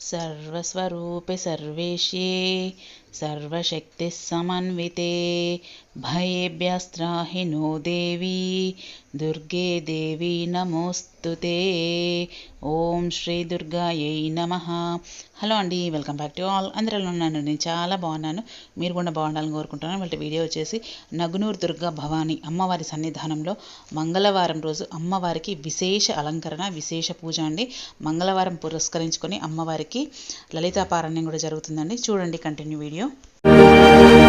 सर्वस्वरूपे सर्वेश्ये सर्वशक्तिसमन्विते भयेभ्यस्त्राहि no देवी దుర్గే దేవి నమోస్తు ఓం శ్రీ దుర్గాయై నమ hello అండి వెల్కమ్ బ్యాక్ టు ఆల్ అందరూ ఉన్నాను నేను చాలా బాగున్నాను మీరు కూడా బాగుండాలని కోరుకుంటున్నాను వాళ్ళ వీడియో వచ్చేసి నగునూరు దుర్గా భవాని అమ్మవారి సన్నిధానంలో మంగళవారం రోజు అమ్మవారికి విశేష అలంకరణ విశేష పూజ అండి మంగళవారం పురస్కరించుకొని అమ్మవారికి లలితాపారాయణం కూడా జరుగుతుందండి చూడండి కంటిన్యూ వీడియో pouquinho.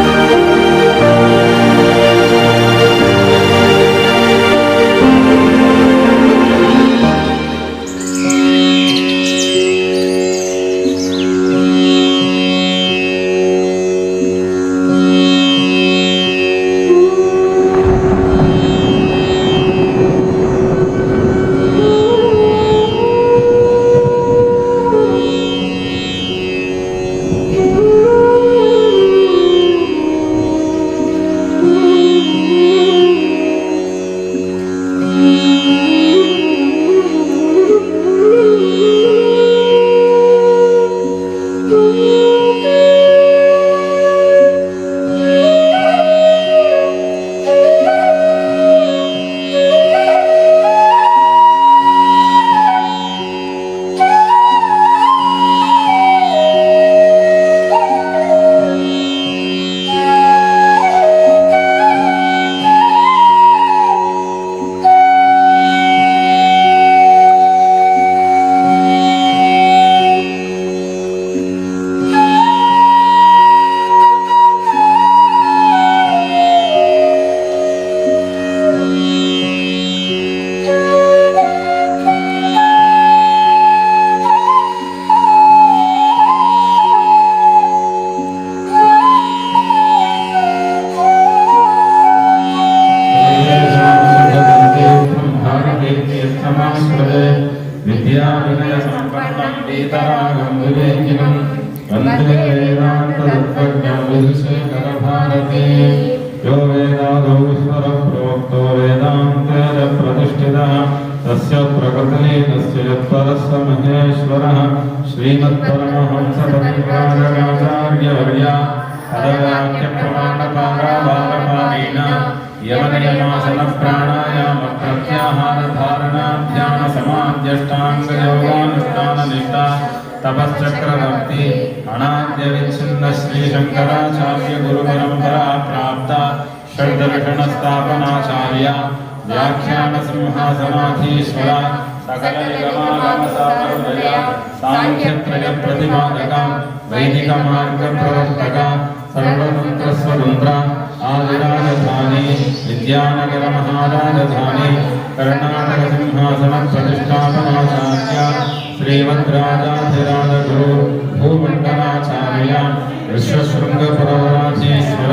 विद्याविनयसम्पन्नं वीतरागं विवेकिनं वन्दे वेदान्ततत्त्वज्ञं विदुषेखरभारते यो वेदादौ ईश्वरप्रोक्तो वेदान्तेन प्रतिष्ठितः तस्य प्रकृतिः तस्य यत्परस्य महेश्वरः श्रीमत्परमहंसपरिवारकाचार्यवर्या पदवाक्यप्रमाणपारावारपाणिन यमनियमासनप्राणायामप्रत्याहारधारणाध्यानसमाध्यष्टाङ्गयोगानुष्ठाननिष्ठा तपश्चक्रवर्ती अनाद्यविच्छिन्न श्रीशङ्कराचार्य गुरुपरम्परा प्राप्ता षड्दर्शनस्थापनाचार्य व्याख्यानसिंहासनाधीश्वरा सकलनिगमागमसामन्वय साङ्ख्यत्रयप्रतिपादका वैदिकमार्गप्रवर्तका सर्वतन्त्रस्वतन्त्र विद्यानगरमहाराजधानी कर्णाटकसिंहासनप्रतिष्ठापनाचार्य श्रीमद्राजाधिराजगुरु भूमण्डलाचार्य विश्वशृङ्गपुरवराजीश्वर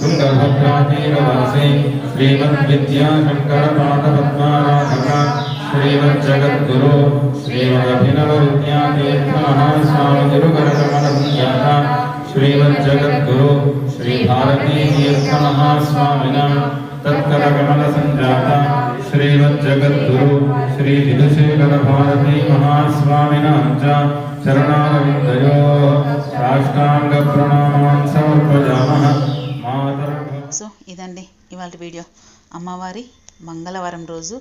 तुङ्गभद्रातीरवासी श्रीमद्विद्याशङ्करपादपद्माराधक श्रीमज्जगद्गुरु श्रीमदभिनवविद्यातीर्थमहास्वामिगुरुकरकमलसञ्जाता श्रीमज्जगद्गुरु श्रीभारतीतीर्थमहास्वामिनः तत्करकमलसञ्जाता श्रीमज्जगद्गुरु श्रीविधुशेखरभारती महास्वामिनः च चरणारविन्दयोः साष्टाङ्गप्रणामान् समर्पयामः मातरं సో ఇదండి ఇవాళ వీడియో అమ్మవారి మంగళవారం రోజు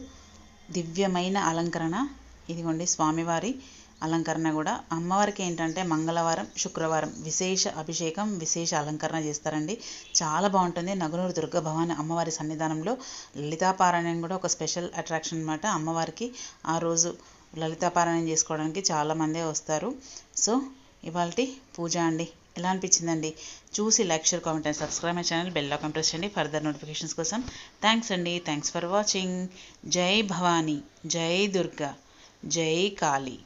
దివ్యమైన అలంకరణ ఇదిగోండి స్వామివారి అలంకరణ కూడా. అమ్మవారికి ఏంటంటే మంగళవారం శుక్రవారం విశేష అభిషేకం విశేష అలంకరణ చేస్తారండి. చాలా బాగుంటుంది. నగునూరు దుర్గ భవాని అమ్మవారి సన్నిధానంలో లలితాపారాయణం కూడా ఒక స్పెషల్ అట్రాక్షన్ అనమాట అమ్మవారికి ఆ రోజు లలితాపారాయణం చేసుకోవడానికి చాలామందే వస్తారు. సో ఇవాళ పూజ అండి. ఎలా అనిపించిందండి? చూసి like share comment and subscribe my channel bell icon press చేయండి ఫర్దర్ నోటిఫికేషన్స్ కోసం. థ్యాంక్స్ అండి. Thanks for watching. జై భవానీ. జై దుర్గా. జై కాళీ.